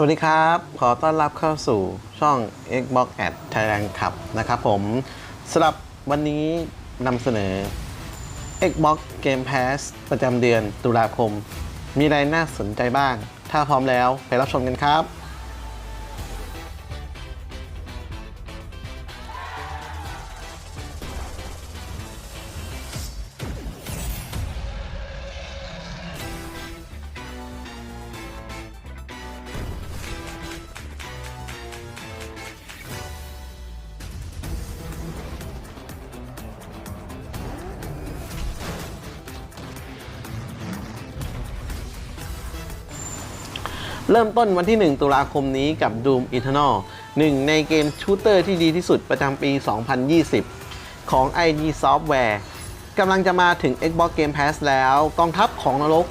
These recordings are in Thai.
สวัสดีครับ ขอต้อนรับเข้าสู่ช่อง Xbox Ad Thailand ครับนะครับผมสำหรับวันนี้นำเสนอ Xbox Game Pass ประจำเดือนตุลาคม มีอะไรน่าสนใจบ้าง ถ้าพร้อมแล้วไปรับชมกันครับ เริ่มต้นวันที่ 1 ตุลาคมนี้กับ Doom Eternal หนึ่งในเกมชูเตอร์ที่ดีที่สุดประจำปี 2020 ของ ID Software กำลังจะมาถึง Xbox Game Pass แล้ว กองทัพของนรก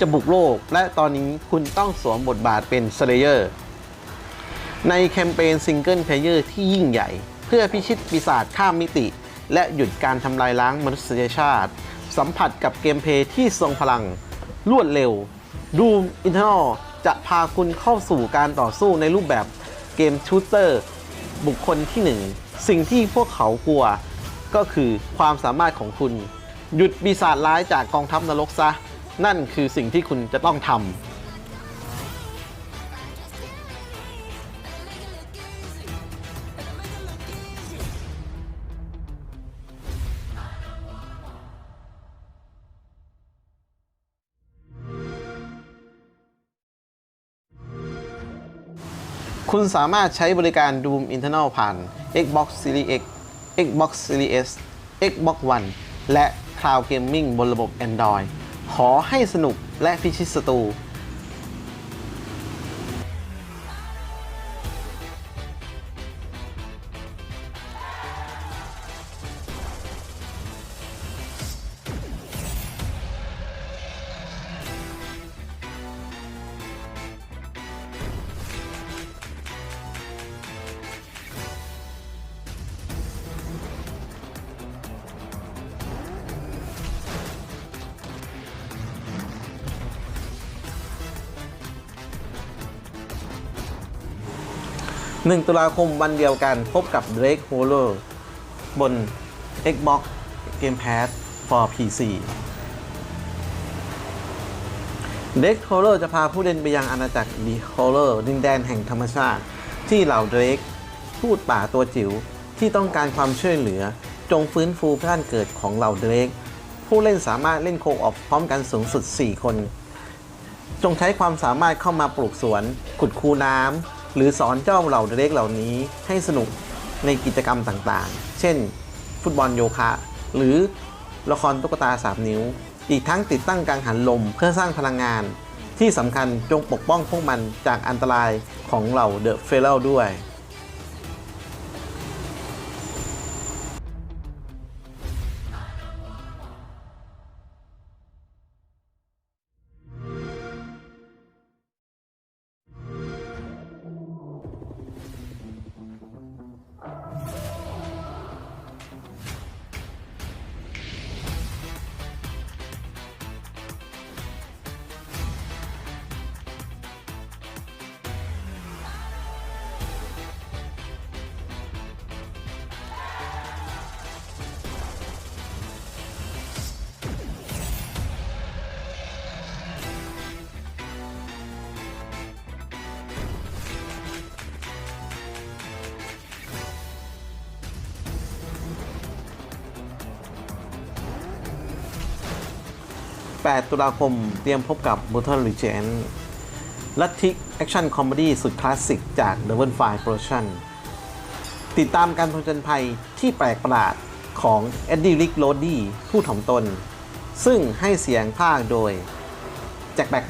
จะบุกโลก และตอนนี้คุณต้องสวมบทบาทเป็น Slayer ในแคมเปญซิงเกิลเพลเยอร์ที่ยิ่งใหญ่ เพื่อพิชิตปีศาจข้ามมิติ และหยุดการทำลายล้างมนุษยชาติ สัมผัสกับเกมเพลย์ที่ทรงพลัง รวดเร็ว Doom Eternal จะพาคุณเข้าสู่การต่อสู้ในรูปแบบเกมชูเตอร์บุคคลที่หนึ่งสิ่งที่พวกเขากลัว ก็คือความสามารถของคุณ หยุดปีศาจร้ายจากกองทัพนรกซะ นั่นคือสิ่งที่คุณจะต้องทำ คุณสามารถใช้บริการ Doom Internal ผ่าน Xbox Series X Xbox Series S Xbox One และ Cloud Gaming บนระบบ Android ขอให้สนุกและพิชิตศัตรู 1 ตุลาคมวันเดียวกันพบกับ Drake Horror บน Xbox Game Pass for PC Drake Horror จะพาผู้เล่นไปยังอาณาจักร The Horror ดินแดนแห่งธรรมชาติ ที่เหล่า Drake พูดป่าตัวจิ๋วที่ต้องการความช่วยเหลือ จงฟื้นฟูบ้านเกิดของเหล่า Drake ผู้เล่นสามารถเล่นโคออฟพร้อมกันสูงสุด 4 คน จงใช้ความสามารถเข้ามาปลูกสวน ขุดคูน้ำ หรือสอนเจ้าเหล่าเล็กเหล่านี้ให้สนุกในกิจกรรมต่างๆ เช่น ฟุตบอลโยคะ หรือละครตุ๊กตาสามนิ้ว อีกทั้งติดตั้งกังหันลมเพื่อสร้างพลังงาน ที่สำคัญจงปกป้องพวกมันจากอันตรายของเหล่าเดอะเฟลลด้วย 8 ตุลาคม เตรียมพบกับ Brutal Legend ลัทธิแอคชั่นคอมเมดี้สุดคลาสสิกจาก Double Fine Production ติดตามการผจญภัยที่แปลกประหลาดของ Eddie Rick l o d y ผู้ถ่อมตน ซึ่งให้เสียงภาคโดย แจ็คแบ็ก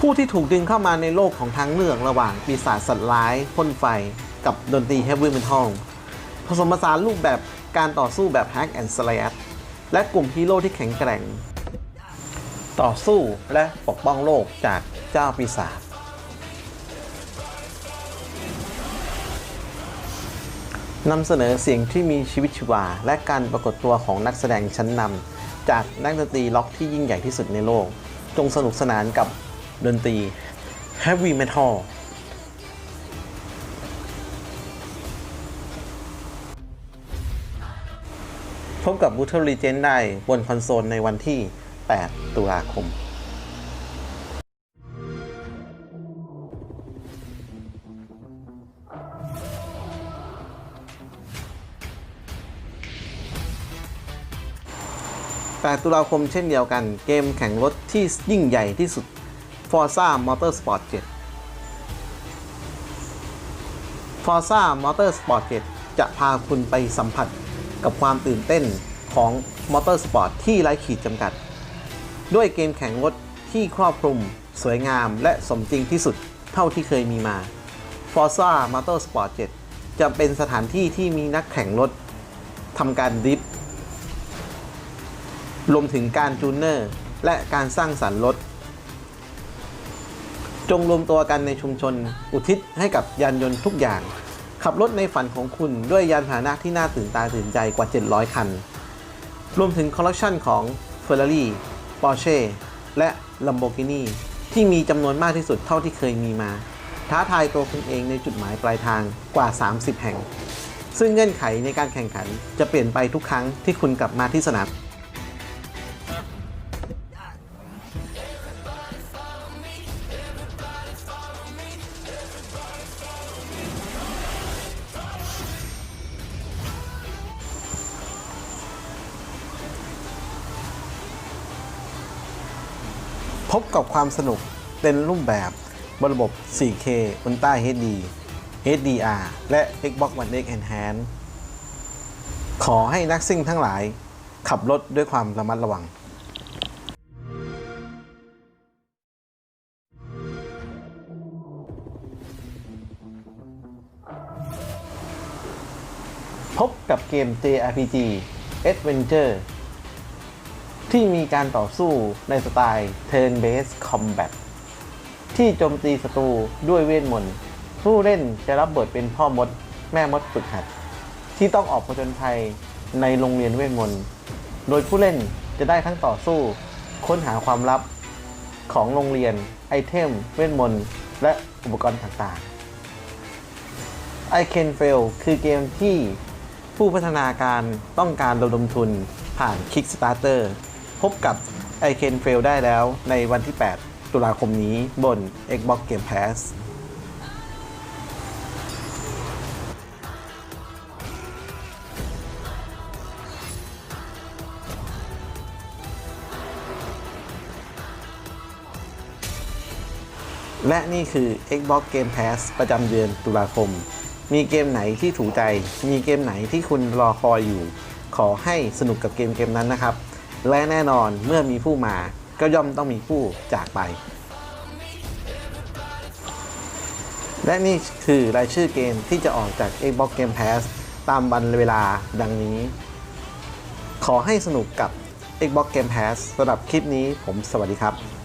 ผู้ที่ถูกดึงเข้ามาในโลกของทางเลือกระหว่างปีศาจสัตว์ร้ายพ่นไฟกับดนตรี Heavy Metal ผสมผสานรูปแบบการต่อสู้แบบ Hack and Slash แล และกลุ่มฮีโร่ที่แข็งแกร่ง ต่อสู้และปกป้องโลกจากเจ้าปีศาจนำเสนอเสียงที่มีชีวิตชีวา และการปรากฏตัวของนักแสดงชั้นนำจากนักดนตรีล็อกที่ยิ่งใหญ่ที่สุดในโลก จงสนุกสนานกับดนตรี Heavy Metal พบกับ Brutal Legend ได้บนคอนโซลในวันที่ 8 ตุลาคม 8 ตุลาคมเช่นเดียวกัน เกมแข่งรถที่ยิ่งใหญ่ที่สุด Forza Motorsport 7 Forza Motorsport 7 จะพาคุณไปสัมผัส กับความตื่นเต้นของ Motorsport ที่ไร้ขีดจำกัด ด้วยเกมแข่งรถที่ครอบคลุม สวยงามและสมจริงที่สุดเท่าที่เคยมีมา Forza Motorsport 7 จะเป็นสถานที่ที่มีนักแข่งรถทำการดริฟต์รวมถึงการจูนเนอร์ และการสร้างสรรค์รถ จงรวมตัวกันในชุมชนอุทิศให้กับยานยนต์ทุกอย่าง ขับรถในฝันของคุณด้วยยานพาหนะที่น่าตื่นตาตื่นใจกว่า 700 คัน รวมถึงคอลเลคชันของ Ferrari Porsche และ Lamborghini ที่มีจำนวนมากที่สุดเท่าที่เคยมีมา ท้าทายตัวคุณเองในจุดหมายปลายทางกว่า 30 แห่ง ซึ่งเงื่อนไขในการแข่งขันจะเปลี่ยนไปทุกครั้งที่คุณกลับมาที่สนาม พบกับความสนุกเป็นรูปแบบบนระบบ 4K Ultra HD HDR และ Xbox One X Enhanced ขอให้นักซิ่งทั้งหลาย ขับรถด้วยความระมัดระวัง พบกับเกม JRPG Adventure ที่มีการต่อสู้ในสไตล์ Turn Based Combat ที่โจมตีศัตรูด้วยเวทมนต์ผู้เล่นจะรับบทเป็นพ่อมด แม่มดฝึกหัด ที่ต้องออกผจญภัยในโรงเรียนเวทมนต์ โดยผู้เล่นจะได้ทั้งต่อสู้ ค้นหาความลับของโรงเรียน ไอเทม เวทมนต์และอุปกรณ์ต่างๆ I Can Fail คือเกมที่ผู้พัฒนาการต้องการระดมทุนผ่าน Kickstarter พบกับ I Can Fail ได้แล้วในวันที่ 8 ตุลาคมนี้บน Xbox Game Pass และนี่คือ Xbox Game Pass ประจำเดือนตุลาคม มีเกมไหนที่ถูกใจ มีเกมไหนที่คุณรอคอยอยู่ ขอให้สนุกกับเกมเกมนั้นนะครับ และแน่นอนเมื่อมีผู้มาก็ย่อมต้องมีผู้จากไป และนี่คือรายชื่อเกมที่จะออกจาก Xbox Game Pass ตามวันเวลาดังนี้ ขอให้สนุกกับ Xbox Game Pass สำหรับคลิปนี้ผมสวัสดีครับ